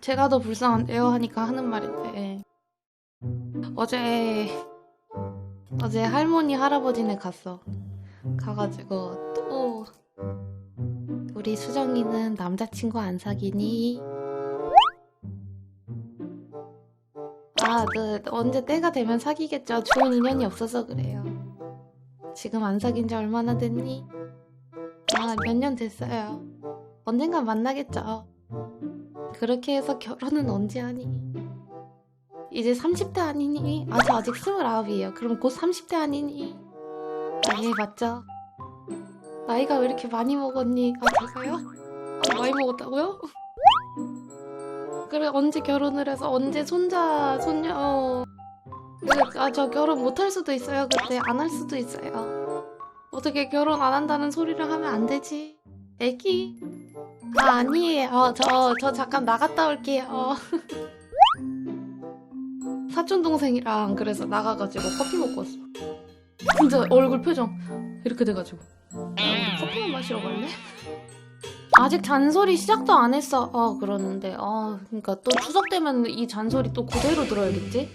제가 더 불쌍한데요 하니까 하는 말인데 어제 어제 할머니 할아버지네 갔어 가가지고 또 우리 수정이는 남자친구 안 사귀니? 아, 그 언제 때가 되면 사귀겠죠. 좋은 인연이 없어서 그래요. 지금 안 사귄 지 얼마나 됐니? 아, 몇 년 됐어요. 언젠간 만나겠죠. 그렇게 해서 결혼은 언제 하니? 이제 30대 아니니? 아, 저 아직 29이에요. 그럼 곧 30대 아니니? 아, 예, 맞죠. 나이가 왜 이렇게 많이 먹었니? 아, 제가요? 아, 많이 먹었다고요? 그래, 언제 결혼을 해서 언제 손자, 손녀. 그래, 아, 저 결혼 못 할 수도 있어요. 그때 안 할 수도 있어요. 어떻게 결혼 안 한다는 소리를 하면 안 되지? 애기? 아, 아니에요. 어, 저, 저 잠깐 나갔다 올게요. 사촌 동생이랑 그래서 나가가지고 커피 먹고 왔어. 진짜 얼굴 표정 이렇게 돼가지고. 커피만 마시러 갈래? 아직 잔소리 시작도 안 했어. 어, 그러는데. 어, 그러니까 또 추석 되면 이 잔소리 또 그대로 들어야겠지?